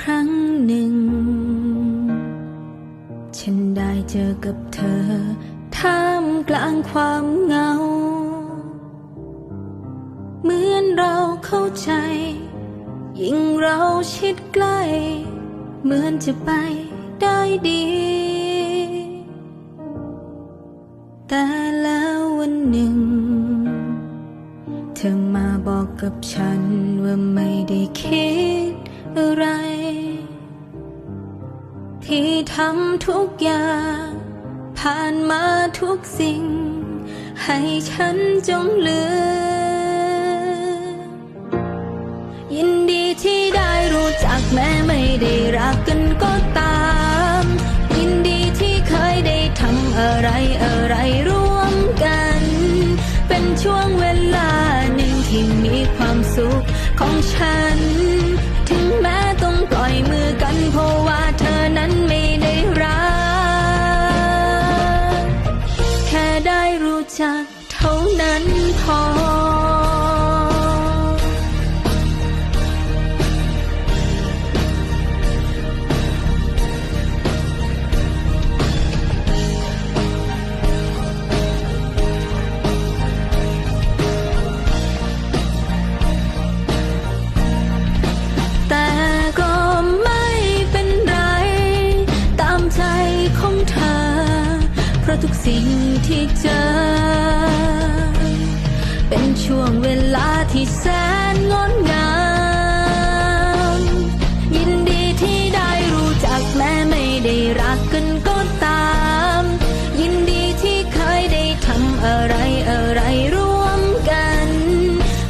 ครั้งหนึ่ง ฉันได้เจอกับเธอ ท่ามกลางความเหงา เหมือนเราเข้าใจ ยิ่งเราชิดใกล้ เหมือนจะไปได้ดี แต่แล้ววันหนึ่ง เธอมาบอกกับฉันว่าไม่ได้คิด อะไร ที่ทำทุกอย่าง ผ่านมาทุกสิ่ง ให้ฉันจงลืมยินดีที่ได้รู้จักแม้ไม่ได้รักกันก็ตาม ยินดีที่เคยได้ทำอะไรอะไรร่วมกัน เป็นช่วงเวลาหนึ่งที่มีความสุขของฉัน จักเท่านั้นพอ ทุกสิ่งที่เจอ เป็นช่วงเวลาที่แสนงดงาม ยินดีที่ได้รู้จักแม้ไม่ได้รักกันก็ตาม ยินดีที่เคยได้ทำอะไรอะไรร่วมกัน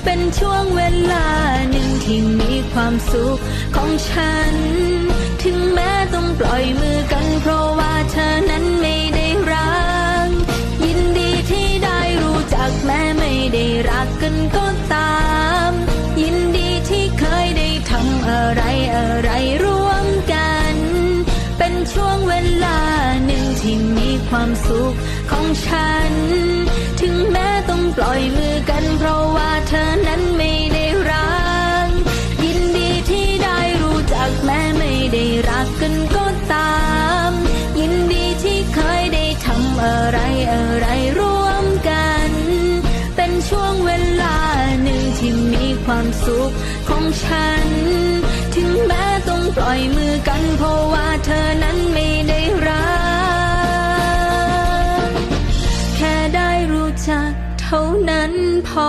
เป็นช่วงเวลาหนึ่งที่มีความสุขของฉัน ถึงแม้ต้องปล่อยมือกันเพราะว่าเธอนั้นไม่ ช่วงเวลาหนึ่งที่มีความสุขของฉัน ถึงแม้ต้องปล่อยมือกันเพราะว่าเธอนั้นไม่ได้รัก ยินดีที่ได้รู้จักแม้ไม่ได้รักกันก็ตาม ยินดีที่เคยได้ทำอะไรอะไรร่วมกัน เป็นช่วงเวลาหนึ่งที่มีความสุขของฉัน ถึงแม้ ปล่อยมือกันเพราะว่าเธอนั้นไม่ได้รัก แค่ได้รู้จักเท่านั้นพอ